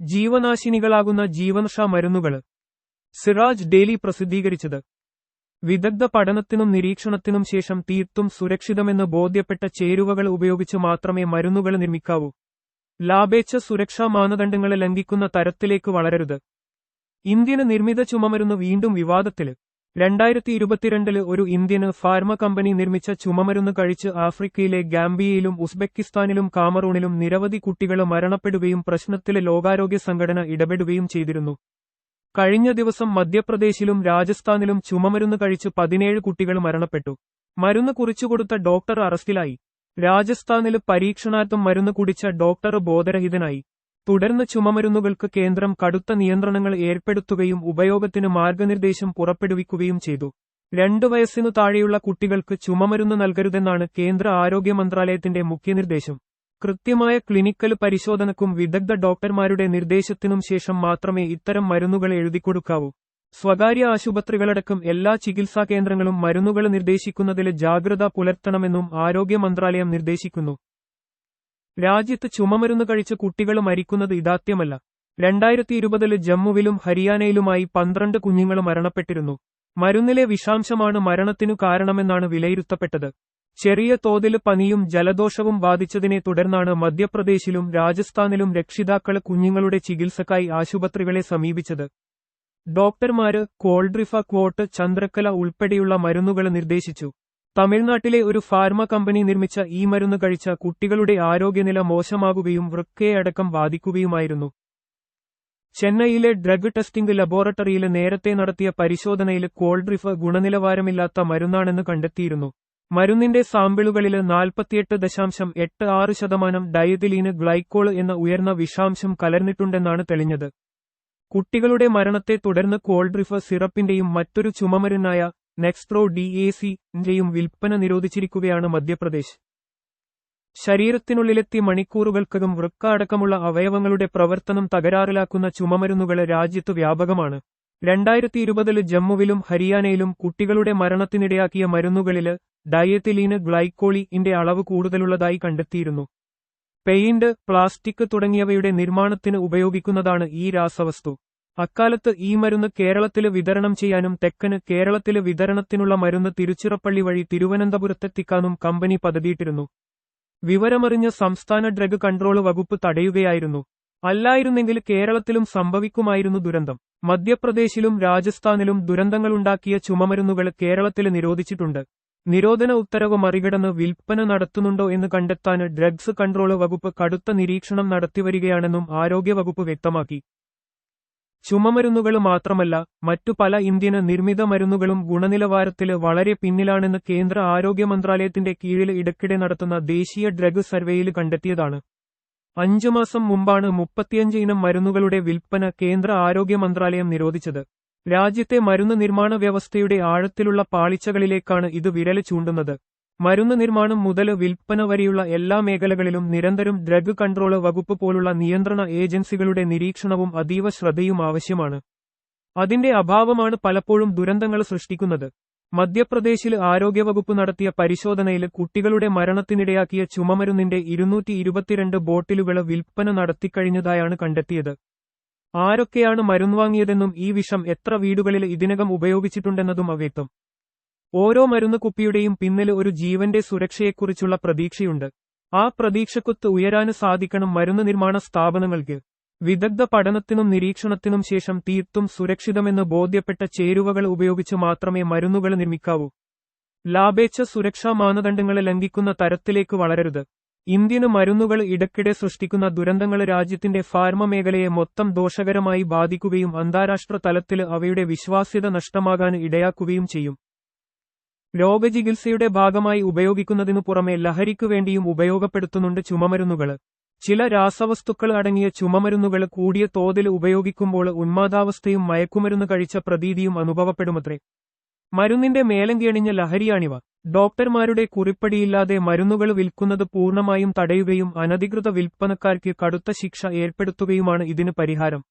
ജീവനാശിനികളാകുന്ന ജീവനക്ഷ മരുന്നുകൾ സിറാജ് ഡെയിലി പ്രസിദ്ധീകരിച്ചത്. വിദഗ്ധ പഠനത്തിനും നിരീക്ഷണത്തിനും ശേഷം തീർത്തും സുരക്ഷിതമെന്ന് ബോധ്യപ്പെട്ട ചേരുവകൾ ഉപയോഗിച്ച് മാത്രമേ മരുന്നുകൾ നിർമ്മിക്കാവൂ. ലാഭേച്ഛ സുരക്ഷാ മാനദണ്ഡങ്ങളെ ലംഘിക്കുന്ന തരത്തിലേക്ക് വളരരുത്. ഇന്ത്യന് നിർമ്മിത ചുമമരുന്ന് വീണ്ടും വിവാദത്തിൽ. രണ്ടായിരത്തി ഇരുപത്തിരണ്ടിൽ ഒരു ഇന്ത്യന് ഫാർമ കമ്പനി നിർമ്മിച്ച ചുമമരുന്ന് കഴിച്ച് ആഫ്രിക്കയിലെ ഗാംബിയയിലും ഉസ്ബെക്കിസ്ഥാനിലും കാമറൂണിലും നിരവധി കുട്ടികൾ മരണപ്പെടുകയും പ്രശ്നത്തിലെ ലോകാരോഗ്യ സംഘടന ഇടപെടുകയും ചെയ്തിരുന്നു. കഴിഞ്ഞ ദിവസം മധ്യപ്രദേശിലും രാജസ്ഥാനിലും ചുമമരുന്ന് കഴിച്ച് പതിനേഴ് കുട്ടികൾ മരണപ്പെട്ടു. മരുന്ന് കുറിച്ചുകൊടുത്ത ഡോക്ടർ അറസ്റ്റിലായി. രാജസ്ഥാനിൽ പരീക്ഷണാർത്ഥം മരുന്ന് കുടിച്ച ഡോക്ടർ ബോധരഹിതനായി. തുടർന്ന് ചുമമരുന്നുകൾക്ക് കേന്ദ്രം കടുത്ത നിയന്ത്രണങ്ങൾ ഏർപ്പെടുത്തുകയും ഉപയോഗത്തിന് മാർഗനിർദ്ദേശം പുറപ്പെടുവിക്കുകയും ചെയ്തു. രണ്ടു വയസ്സിനു താഴെയുള്ള കുട്ടികൾക്ക് ചുമമരുന്ന് നൽകരുതെന്നാണ് കേന്ദ്ര ആരോഗ്യ മന്ത്രാലയത്തിന്റെ മുഖ്യനിർദ്ദേശം. കൃത്യമായ ക്ലിനിക്കൽ പരിശോധനക്കും വിദഗ്ധ ഡോക്ടർമാരുടെ നിർദ്ദേശത്തിനും ശേഷം മാത്രമേ ഇത്തരം മരുന്നുകൾ എഴുതിക്കൊടുക്കാവൂ. സ്വകാര്യ ആശുപത്രികളടക്കം എല്ലാ ചികിത്സാ കേന്ദ്രങ്ങളും മരുന്നുകൾ നിർദ്ദേശിക്കുന്നതിൽ ജാഗ്രത പുലർത്തണമെന്നും ആരോഗ്യ മന്ത്രാലയം നിർദ്ദേശിക്കുന്നു. രാജ്യത്ത് ചുമമരുന്ന് കഴിച്ച് കുട്ടികൾ മരിക്കുന്നത് ഇതാത്യമല്ല രണ്ടായിരത്തി ഇരുപതിൽ ജമ്മുവിലും ഹരിയാനയിലുമായി പന്ത്രണ്ട് കുഞ്ഞുങ്ങൾ മരണപ്പെട്ടിരുന്നു. മരുന്നിലെ വിഷാംശമാണ് മരണത്തിനു കാരണമെന്നാണ് വിലയിരുത്തപ്പെട്ടത്. ചെറിയ തോതിൽ പനിയും ജലദോഷവും ബാധിച്ചതിനെ തുടർന്നാണ് മധ്യപ്രദേശിലും രാജസ്ഥാനിലും രക്ഷിതാക്കൾ കുഞ്ഞുങ്ങളുടെ ചികിത്സക്കായി ആശുപത്രികളെ സമീപിച്ചത്. ഡോക്ടർമാര് കോൾഡ്രിഫ ക്വോട്ട് ചന്ദ്രക്കല ഉൾപ്പെടെയുള്ള മരുന്നുകൾ നിർദ്ദേശിച്ചു. തമിഴ്നാട്ടിലെ ഒരു ഫാർമ കമ്പനി നിർമ്മിച്ച ഈ മരുന്ന് കഴിച്ച കുട്ടികളുടെ ആരോഗ്യനില മോശമാകുകയും വൃക്കയടക്കം ബാധിക്കുകയുമായിരുന്നു. ചെന്നൈയിലെ ഡ്രഗ് ടെസ്റ്റിംഗ് ലബോറട്ടറിയിൽ നേരത്തെ നടത്തിയ പരിശോധനയിൽ കോൾഡ്രിഫ് ഗുണനിലവാരമില്ലാത്ത മരുന്നാണെന്ന് കണ്ടെത്തിയിരുന്നു. മരുന്നിന്റെ സാമ്പിളുകളിൽ നാൽപ്പത്തിയെട്ട് ദശാംശം എട്ട് ആറ് ശതമാനം ഡയതിലീന് ഗ്ലൈക്കോൾ എന്ന ഉയർന്ന വിഷാംശം കലർന്നിട്ടുണ്ടെന്നാണ് തെളിഞ്ഞത്. കുട്ടികളുടെ മരണത്തെ തുടർന്ന് കോൾഡ്രിഫ് സിറപ്പിന്റെയും മറ്റൊരു ചുമമരുന്നായ നെക്സ്ട്രോ ഡി എ സിന്റെയും വിൽപ്പന നിരോധിച്ചിരിക്കുകയാണ് മധ്യപ്രദേശ്. ശരീരത്തിനുള്ളിലെത്തി മണിക്കൂറുകൾക്കകം വൃക്ക അടക്കമുള്ള അവയവങ്ങളുടെ പ്രവർത്തനം തകരാറിലാക്കുന്ന ചുമമരുന്നുകൾ രാജ്യത്ത് വ്യാപകമാണ്. രണ്ടായിരത്തി ഇരുപതിൽ ജമ്മുവിലും ഹരിയാനയിലും കുട്ടികളുടെ മരണത്തിനിടയാക്കിയ മരുന്നുകളിൽ ഡയത്തിലീന് ഗ്ലൈക്കോളി ഇന്റെ അളവ് കൂടുതലുള്ളതായി കണ്ടെത്തിയിരുന്നു. പെയിന്റ് പ്ലാസ്റ്റിക് തുടങ്ങിയവയുടെ നിർമ്മാണത്തിന് ഉപയോഗിക്കുന്നതാണ് ഈ രാസവസ്തു. അക്കാലത്ത് ഈ മരുന്ന് കേരളത്തിൽ വിതരണം ചെയ്യാനും തെക്കന് കേരളത്തിൽ വിതരണത്തിനുള്ള മരുന്ന് തിരുച്ചിറപ്പള്ളി വഴി തിരുവനന്തപുരത്തെത്തിക്കാനും കമ്പനി പദ്ധതിയിട്ടിരുന്നു. വിവരമറിഞ്ഞ സംസ്ഥാന ഡ്രഗ് കൺട്രോൾ വകുപ്പ് തടയുകയായിരുന്നു. അല്ലായിരുന്നെങ്കിൽ കേരളത്തിലും സംഭവിക്കുമായിരുന്നു ദുരന്തം. മധ്യപ്രദേശിലും രാജസ്ഥാനിലും ദുരന്തങ്ങളുണ്ടാക്കിയ ചുമമരുന്നുകൾ കേരളത്തിൽ നിരോധിച്ചിട്ടുണ്ട്. നിരോധന ഉത്തരവ് മറികടന്ന് വിൽപ്പന നടത്തുന്നുണ്ടോ എന്ന് കണ്ടെത്താൻ ഡ്രഗ്സ് കൺട്രോൾ വകുപ്പ് കടുത്ത നിരീക്ഷണം നടത്തിവരികയാണെന്നും ആരോഗ്യവകുപ്പ് വ്യക്തമാക്കി. ചുമമരുന്നുകൾ മാത്രമല്ല മറ്റു പല ഇന്ത്യന് നിർമ്മിത മരുന്നുകളും ഗുണനിലവാരത്തിൽ വളരെ പിന്നിലാണെന്ന് കേന്ദ്ര ആരോഗ്യ മന്ത്രാലയത്തിന്റെ കീഴിൽ ഇടയ്ക്കിടെ നടത്തുന്ന ദേശീയ ഡ്രഗ് സർവേയിൽ കണ്ടെത്തിയതാണ്. അഞ്ചു മാസം മുമ്പാണ് മുപ്പത്തിയഞ്ച് ഇനം മരുന്നുകളുടെ വിൽപ്പന കേന്ദ്ര ആരോഗ്യ മന്ത്രാലയം നിരോധിച്ചത്. രാജ്യത്തെ മരുന്ന് നിർമ്മാണ വ്യവസ്ഥയുടെ ആഴത്തിലുള്ള പാളിച്ചകളിലേക്കാണ് ഇത് വിരൽ ചൂണ്ടുന്നത്. മരുന്ന് നിർമ്മാണം മുതൽ വിൽപ്പന വരെയുള്ള എല്ലാ മേഖലകളിലും നിരന്തരം ഡ്രഗ് കൺട്രോൾ വകുപ്പ് പോലുള്ള നിയന്ത്രണ ഏജൻസികളുടെ നിരീക്ഷണവും അതീവ ശ്രദ്ധയും ആവശ്യമാണ്. അതിന്റെ അഭാവമാണ് പലപ്പോഴും ദുരന്തങ്ങൾ സൃഷ്ടിക്കുന്നത്. മധ്യപ്രദേശിൽ ആരോഗ്യവകുപ്പ് നടത്തിയ പരിശോധനയിൽ കുട്ടികളുടെ മരണത്തിനിടയാക്കിയ ചുമമരുന്നിന്റെ ഇരുന്നൂറ്റി ഇരുപത്തിരണ്ട് ബോട്ടിലുകൾ വിൽപ്പന നടത്തിക്കഴിഞ്ഞതായാണ് കണ്ടെത്തിയത്. ആരൊക്കെയാണ് മരുന്ന് വാങ്ങിയതെന്നും ഈ വിഷം എത്ര വീടുകളിൽ ഇതിനകം ഉപയോഗിച്ചിട്ടുണ്ടെന്നതും അവ്യക്തം. ഓരോ മരുന്ന് കുപ്പിയുടെയും പിന്നിൽ ഒരു ജീവന്റെ സുരക്ഷയെക്കുറിച്ചുള്ള പ്രതീക്ഷയുണ്ട്. ആ പ്രതീക്ഷക്കൊത്ത് ഉയരാന് സാധിക്കണം മരുന്ന് നിർമ്മാണ സ്ഥാപനങ്ങൾക്ക്. വിദഗ്ധ പഠനത്തിനും നിരീക്ഷണത്തിനും ശേഷം തീർത്തും സുരക്ഷിതമെന്ന് ബോധ്യപ്പെട്ട ചേരുവകൾ ഉപയോഗിച്ച് മാത്രമേ മരുന്നുകൾ നിർമ്മിക്കാവൂ. ലാഭേച്ഛ സുരക്ഷാ മാനദണ്ഡങ്ങളെ ലംഘിക്കുന്ന തരത്തിലേക്ക് വളരരുത്. ഇന്ത്യന് മരുന്നുകൾ ഇടയ്ക്കിടെ സൃഷ്ടിക്കുന്ന ദുരന്തങ്ങൾ രാജ്യത്തിന്റെ ഫാർമ മേഖലയെ മൊത്തം ദോഷകരമായി ബാധിക്കുകയും അന്താരാഷ്ട്ര തലത്തിൽ അവയുടെ വിശ്വാസ്യത നഷ്ടമാകാൻ ഇടയാക്കുകയും ചെയ്യും. രോഗചികിത്സയുടെ ഭാഗമായി ഉപയോഗിക്കുന്നതിനു പുറമെ ലഹരിക്കു വേണ്ടിയും ഉപയോഗപ്പെടുത്തുന്നുണ്ട് ചുമമരുന്നുകൾ. ചില രാസവസ്തുക്കൾ അടങ്ങിയ ചുമമരുന്നുകൾ കൂടിയ തോതിൽ ഉപയോഗിക്കുമ്പോൾ ഉന്മാദാവസ്ഥയും മയക്കുമരുന്ന് കഴിച്ച പ്രതീതിയും അനുഭവപ്പെടുമത്രേ. മരുന്നിന്റെ മേലങ്കിയണിഞ്ഞ ലഹരിയാണിവ. ഡോക്ടർമാരുടെ കുറിപ്പടിയില്ലാതെ മരുന്നുകൾ വിൽക്കുന്നത് പൂർണമായും തടയുകയും അനധികൃത വിൽപ്പനക്കാർക്ക് കടുത്ത ശിക്ഷ ഏർപ്പെടുത്തുകയുമാണ് ഇതിന് പരിഹാരം.